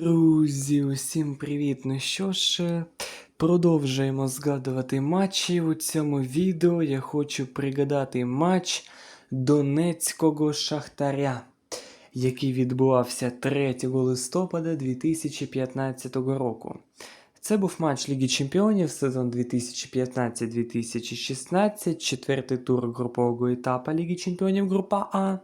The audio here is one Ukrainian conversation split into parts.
Друзі, усім привіт! Ну що ж, е, продовжуємо згадувати матчі. У цьому відео я хочу пригадати матч Донецького Шахтаря, який відбувався 3 листопада 2015 року. Це був матч Ліги Чемпіонів сезон 2015-2016, четвертий тур групового етапу Ліги Чемпіонів група А.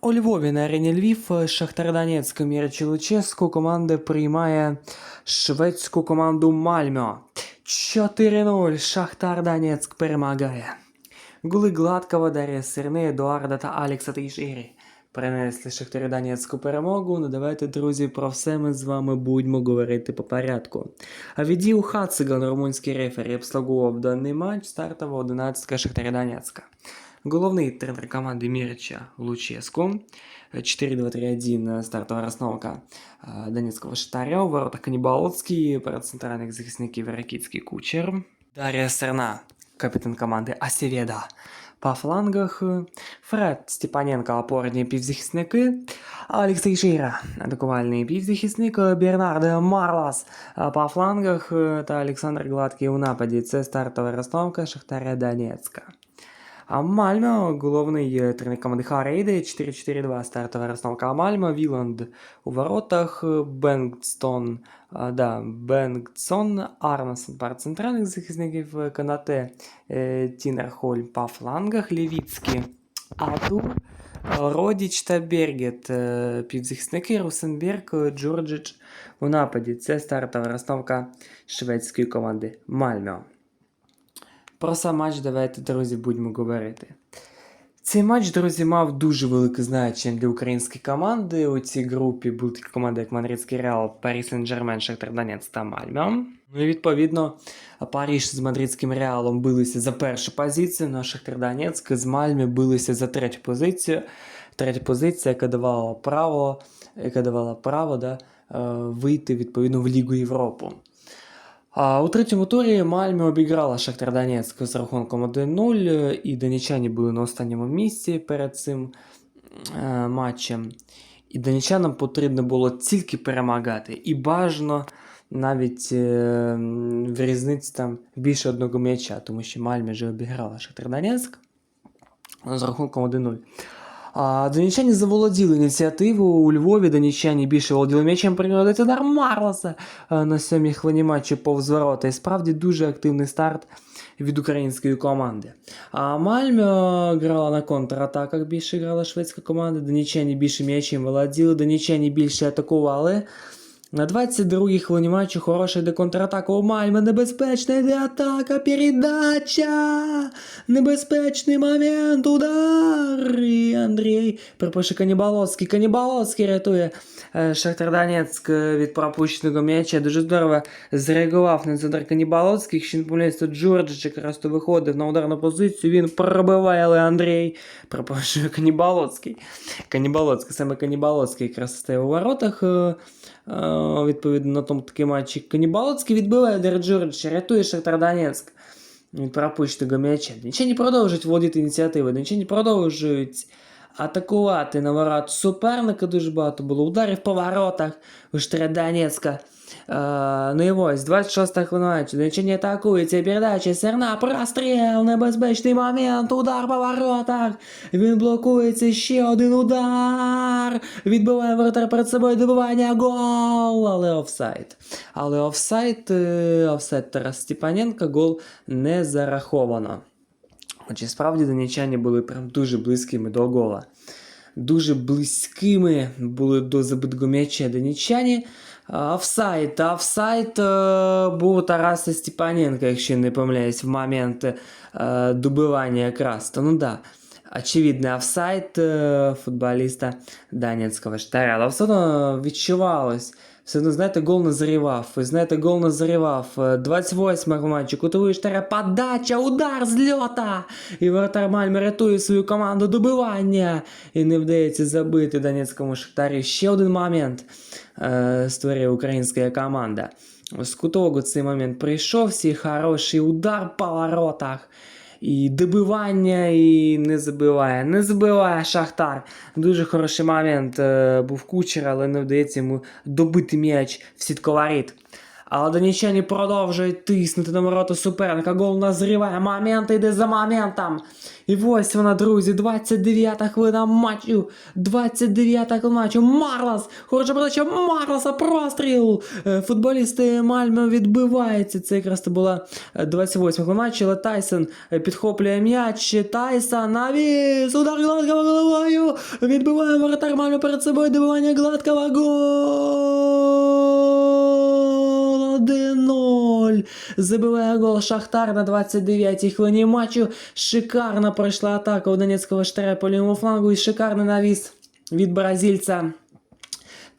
У Львові на арені Львів Шахтар Донецьк Мірчі Луческу команда приймає шведську команду Мальмьо. 4-0 Шахтар Донецьк перемагає. Голи Гладкого, Дар'я Сирни, Едуарда та Алекса Тейшері принесли Шахтарю Донецьку перемогу. Ну давайте, друзі, про все ми з вами будемо говорити по порядку. А відділ Хациган, румунський рефері, обслуговував даний матч стартова 11 Шахтаря Донецька. Головний тренер команди Мірча Луческу. 4-2-3-1 стартова розстановка е, Донецького Шахтаря. У воротах Канібаловський, перед центральних захисників Ракітський Кучер. Дар'я Серна, капітан команди Асівєда. По флангах е, Фред Степаненко, опорні півзахисники, Олексій Шира, атакувальний півзахисник, е, Бернардо Марлас е, по флангах е, та Олександр Гладкий у нападі. Це стартова розстановка Шахтаря Донецька. А Мальмо, головний е, тренер команди Харейди, 4-4-2 стартова розстановка Мальмо, Віланд у воротах, Бенгстон, да, Бенгтсон, Арнасон пара центральних захисників, е, Канате, е, Тінерхольм по флангах, Лівіцький, Атур, Родіч та Бергет, півзахисники, Русенберг, Джорджич у нападі. Це стартова розстановка шведської команди Мальмо. Про сам матч давайте, друзі, будемо говорити. Цей матч, друзі, мав дуже велике значення для української команди. У цій групі були такі команди, як Мадридський Реал, Парі Сен-Жермен, Шахтар Донець та Мальмё. Ну і відповідно, Паріж з Мадридським Реалом билися за першу позицію, ну а Шахтар Донецьк з Мальмі билися за третю позицію. Третя позиція, яка давала право, яка давала право да, е, вийти відповідно в Лігу Європу. А у третьому турі Мальмі обіграла Шахтар Донецьк з рахунком 1-0, і донеччані були на останньому місці перед цим е, матчем. І донеччанам потрібно було тільки перемагати. І бажано навіть е, в різниці там більше одного м'яча, тому що Мальмі вже обіграла Шахтар Донецьк з рахунком 1-0. А донеччані заволоділи ініціативу у Львові. Донічані більше володіли м'ячем прийняли удар Марлоса е, на сьомій хвилині матчу повз ворота. І справді дуже активний старт від української команди. А Мальмьо грала на контратаках, більше грала шведська команда. Донічані більше м'ячем володіли, Донічані більше атакували. На 22-й хвилині матчу хороша йде контратака у Мальма. Небезпечна йде атака, передача. Небезпечний момент, удар. І Андрій, перепрошую, Канібаловський. Канібаловський рятує Шахтар Донецьк е, від пропущеного м'яча. Дуже здорово зреагував на цей удар Канібалоцький. Якщо не помиляюсь, то якраз то виходив на ударну позицію. Він пробиває, але Андрій, перепрошую, Канібалоцький. Канібалоцький, саме Канібалоцький якраз стає у воротах. е, Е, відповідно на тому такий матчі. Канібалоцький відбиває Дер Джордж, рятує Шахтар Донецьк від пропущеного м'яча. Нічого не продовжують вводити ініціативи, нічого не продовжують атакувати на ворот суперника. Дуже багато було. Ударів по воротах. У Шахтаря Донецька. Е, ну і ось, 26 хвилина не атакується, передача, Серна, простріл, небезпечний момент, удар по воротах, він блокується, ще один удар, відбиває воротар перед собою, добивання, гол, але офсайд. Але офсайд, е, офсайд Тарас Степаненка, гол не зараховано. Отже, справді донеччані були прям дуже близькими до гола. Дуже близькими були до забитку м'яча донеччані. А, Офсайд. Офсайд е, був Тараса Степаненка, якщо не помиляюсь, в момент е, добивання якраз. Та ну да. Очевидний офсайд е, футболіста Донецького Штаря. Але все одно відчувалось. Все одно, знаєте, гол назрівав. Ви знаєте, гол назрівав. 28 матчі, кутовий Штаря, подача, удар з льота. І воротар Мальми рятує свою команду добивання. І не вдається забити Донецькому Шахтарі. Ще один момент е, створює українська команда. З кутового цей момент прийшов, всі хороший удар по воротах. І добивання, і не забиває. Не забиває Шахтар. Дуже хороший момент е, був кучер, але не вдається йому добити м'яч в сітковаріт. Але донічані продовжують тиснути на ворота суперника. Гол назріває. Момент йде за моментом. І ось вона, друзі, 29-та хвилина матчу. 29-та хвилина матчу. Марлас! Хороша передача Марласа, простріл! Е, Футболісти Мальме відбиваються. Це якраз то була е, 28 хвилина матчу, але Тайсон е, підхоплює м'яч. Тайсон навіс! Удар Гладкого головою! Відбиває воротар Мальме перед собою. Добивання Гладкого. Гол! 1-0. Забиває гол Шахтар на 29-й хвилині матчу. Шикарно пройшла атака у Донецького штаря по лівому флангу і шикарний навіс від бразильця.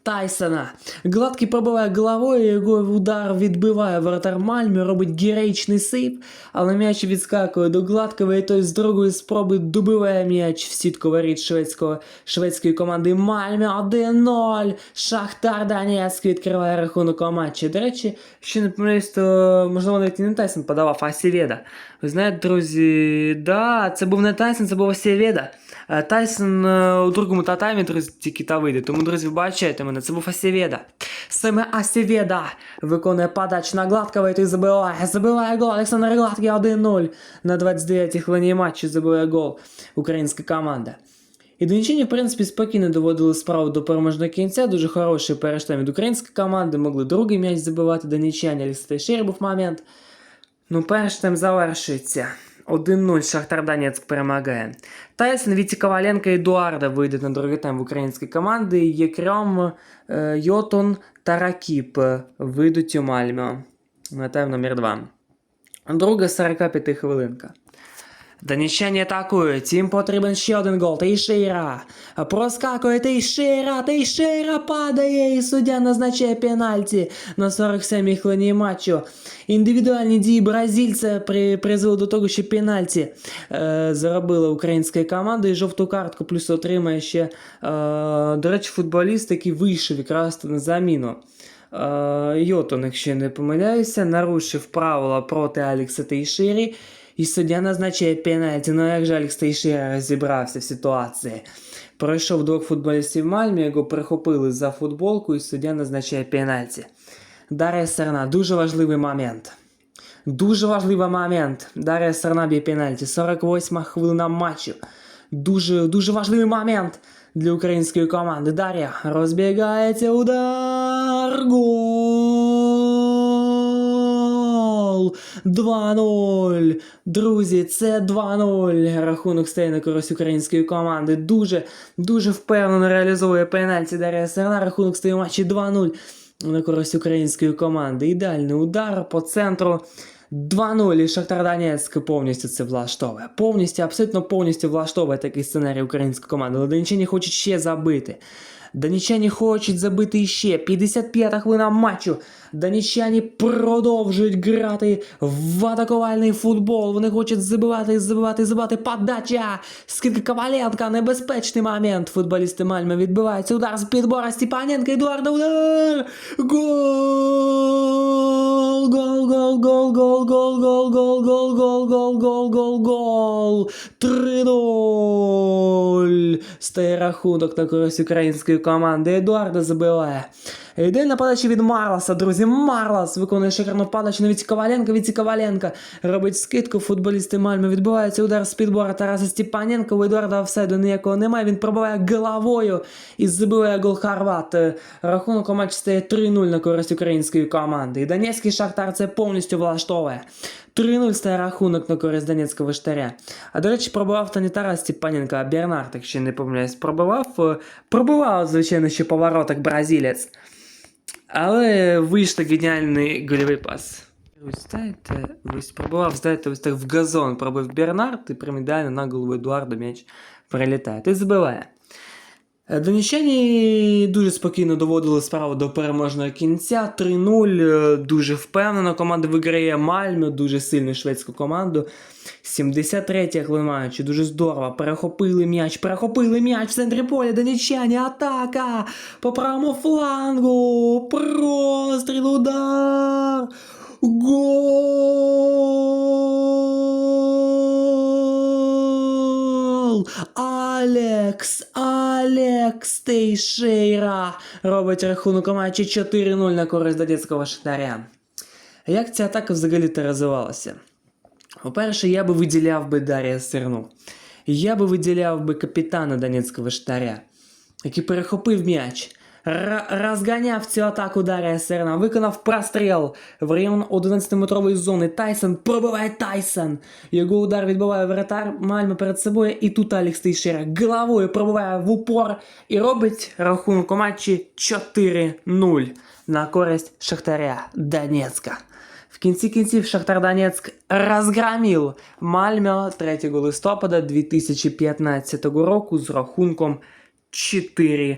Тайсона. Гладкий пробиває головою, його удар відбиває воротар Мальмі, робить героїчний сейв, але м'яч відскакує до Гладкого, і той з другої спроби добиває м'яч в сітку воріт шведського, шведської команди Мальмі 1-0. Шахтар Донецьк відкриває рахунок у матчі. До речі, ще не помиляюсь, то можливо навіть не Тайсон подавав, а Сєвєда. Ви знаєте, друзі, да, це був не Тайсон, це був Сєвєда. Е, Тайсон е, у другому татамі, друзі, тільки та вийде. Тому, друзі, бачите мене, це був Асєвєда. Саме Асєвєда виконує подач на Гладкого і той забиває. Забиває гол Олександр Гладкий 1-0. На 29-й хвилині матчу забиває гол українська команда. І донічині, в принципі, спокійно доводили справу до переможного кінця. Дуже хороший перештам від української команди. Могли другий м'яч забивати донічані. Олексій Тейшер був момент. Ну, перший тайм завершується. 1-0 Шахтар Донецьк перемагає. Тайсон, Віті Коваленко і Едуарда вийдуть на другий тайм в української команди. Єкрем, Йотун та Ракіп вийдуть у Мальмö на тайм номер 2. Друга 45 хвилинка. Донічані атакують, їм потрібен ще один гол. Тейшейра. Проскакує Тейшейра, Тейшейра падає, і суддя назначає пенальті на 47-й хвилині матчу. Індивідуальні дії бразильця при, призвели до того, що пенальті е, заробила українська команда і жовту картку, плюс отримає ще, е, до речі, футболіст, який вийшов якраз на заміну. Е, Йотон, якщо не помиляюся, нарушив правила проти Алекса Тейшері. І суддя назначає пенальті. Ну як же Алекс Тейшера розібрався в ситуації. Пройшов двох футболістів Мальмі, його прихопили за футболку, і суддя назначає пенальті. Дар'я Серна, дуже важливий момент. Дуже важливий момент. Дар'я Серна б'є пенальті. 48 хвилина матчу. Дуже, дуже важливий момент для української команди. Дар'я розбігається удар. Гол! 2-0. Друзі, це 2-0. Рахунок стає на користь української команди. Дуже, дуже впевнено реалізовує пенальті Дар'я Серна. Рахунок стає в матчі 2-0 на користь української команди. Ідеальний удар по центру. 2-0 і Шахтар Донецьк повністю це влаштовує. Повністю, абсолютно повністю влаштовує такий сценарій української команди. Але Донічані хочуть ще забити. Донічані хочуть забити іще. 55-та хвилина матчу. Данічані продовжують грати в атакувальний футбол. Вони хочуть забивати, забивати, забивати. Подача! Скидка Коваленка, небезпечний момент. Футболісти Мальми відбиваються. Удар з підбора Степаненка, Едуарда, удар! Гол! Стає рахунок на користь української команди. Едуарда забиває. Йде на подачі від Марласа, друзі. Марлас виконує шикарну подачу Віці Коваленка. Віці Коваленка робить скидку. Футболісти Мальми відбувається удар з підбора Тараса Степаненка. У Едуарда офсайду ніякого немає. Він пробиває головою і забиває гол Хорват. Рахунок у матчі стає 3-0 на користь української команди. І Донецький Шахтар це повністю влаштовує. 3-0 стає рахунок на користь Донецького штаря. А до речі, пробивав то не Тарас Степаненко, а Бернард, якщо не помиляюсь, пробивав. Е, Пробивав, звичайно, ще по воротах бразилець. Але вийшов геніальний гольовий пас. Ось знаєте, ось пробував, знаєте, ось так в газон пробив Бернард, і прям ідеально на голову Едуарда м'яч прилітає. Ти забиває. Е, Донічані дуже спокійно доводили справу до переможного кінця. 3-0. е, Дуже впевнено. Команда виграє Мальмю, дуже сильну шведську команду. 73 хвилина матчу, дуже здорово. Перехопили м'яч, перехопили м'яч в центрі поля. Донічані, атака по правому флангу. Простріл, удар. Алекс, Алекс Тейшейра робить рахунок матчі 4-0 на користь Донецького Шахтаря. Як ця атака взагалі-то розвивалася? По-перше, я би виділяв би Дарія Серну. Я би виділяв би капітана Донецького Шахтаря, який перехопив м'яч, розганяв цю атаку Дарія Серна, виконав простріл в район 11-метрової зони. Тайсон пробиває Тайсон. Його удар відбиває воротар Мальма перед собою. І тут Алекс Тейшера головою пробиває в упор і робить рахунок матчі 4-0 на користь Шахтаря Донецька. В кінці кінців Шахтар Донецьк розгромив Мальмё 3 листопада 2015 року з рахунком 4-0.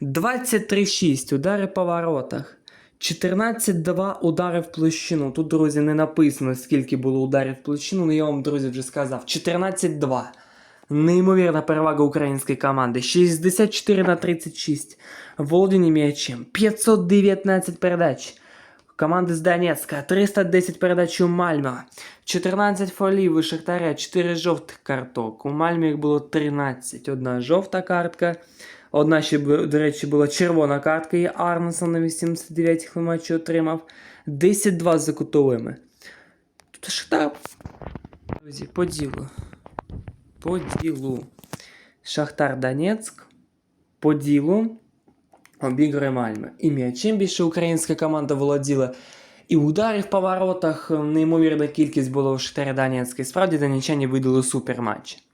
23-6 удари по воротах. 14-2 удари в площину. Тут, друзі, не написано, скільки було ударів в площину, але я вам, друзі, вже сказав. 14-2. Неймовірна перевага української команди. 64 на 36. Володіння м'ячем. 519 передач. Команди з Донецька 310 передач у Мальма, 14 фолів у Шахтаря, 4 жовтих карток. У Мальмі їх було 13. Одна жовта картка. Одна ще, до речі, була червона картка, і Арнсон на 89 хвилин матчі отримав. 10-2 за кутовими. Тут Шахтар. Друзі, по ділу. По ділу. Шахтар Донецьк. По ділу обігрує Мальме. І м'ячем більше українська команда володіла. І ударів по воротах е, неймовірна кількість було у Донецька. І справді донеччані видали суперматч.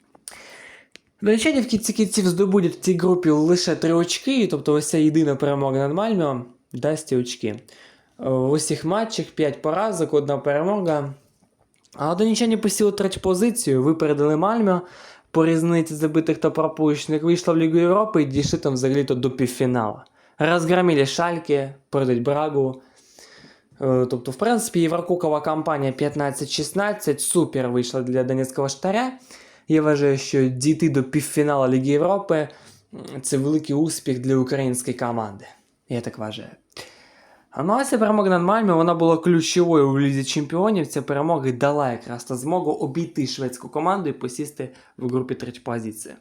Донеччані в кінці кінців здобудуть в цій групі лише три очки, тобто ось ця єдина перемога над Мальмё дасть ці очки. Е, В усіх матчах 5 поразок, одна перемога. А донеччані посіли третю позицію, випередили Мальмё. По різниці забитих та пропущених вийшла в Лігу Європи і дійшли там взагалі-то до півфіналу. Розгромили Шальки, передають Брагу. Е, Тобто, в принципі, Єврокубкова кампанія 15-16 супер вийшла для Донецького штаря. Я вважаю, що дійти до півфіналу Ліги Європи це великий успіх для української команди. Я так вважаю. Ну, а ця перемога над Мальмі, вона була ключовою у Лізі Чемпіонів. Ця перемога дала якраз та змогу обійти шведську команду і посісти в групі третю позицію.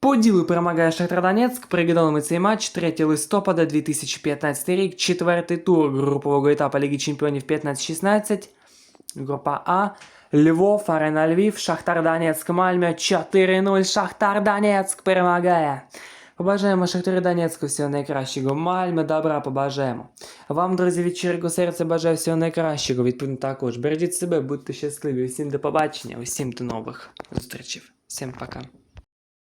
По ділу перемагає Шахтар Донецьк. Пригадали цей матч 3 листопада 2015 рік, четвертий тур групового етапу Ліги Чемпіонів 15-16. Група А. Львов, Арена Львів, Шахтар Донецьк, Мальме 4-0. Шахтар Донецьк перемагає. Побажаємо Шахтарю Донецьку всього найкращого. Мальме добра побажаємо. Вам, друзі, від щирого серця бажаю всього найкращого. Відповідно також. Бережіть себе, будьте щасливі. Всім до побачення, усім до нових зустрічей. Всім пока.